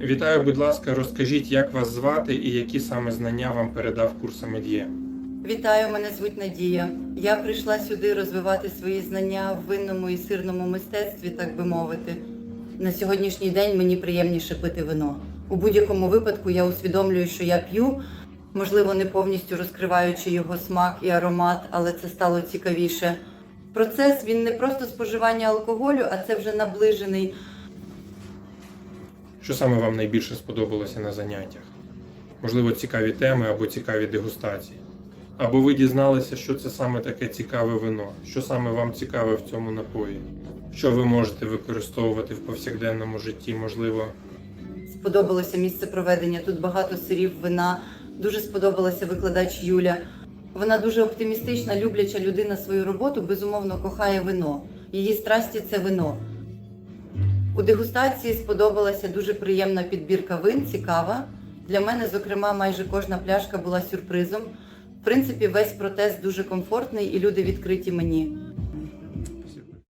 Вітаю, будь ласка, розкажіть, як вас звати і які саме знання вам передав курс Амельє. Вітаю, мене звуть Надія. Я прийшла сюди розвивати свої знання в винному і сирному мистецтві, так би мовити. На сьогоднішній день мені приємніше пити вино. У будь-якому випадку я усвідомлюю, що я п'ю, можливо, не повністю розкриваючи його смак і аромат, але це стало цікавіше. Процес він не просто споживання алкоголю, а це вже наближений Що саме вам найбільше сподобалося на заняттях? Можливо, цікаві теми або цікаві дегустації. Або ви дізналися, що це саме таке цікаве вино, що саме вам цікаве в цьому напої, що ви можете використовувати в повсякденному житті, можливо, Сподобалося місце проведення. Тут багато сирів вина. Дуже сподобалася викладач Юля. Вона дуже оптимістична, любляча людина свою роботу, безумовно кохає вино. Її страсті це вино. У дегустації сподобалася дуже приємна підбірка вин, цікава. Для мене, зокрема, майже кожна пляшка була сюрпризом. В принципі, весь протест дуже комфортний і люди відкриті мені.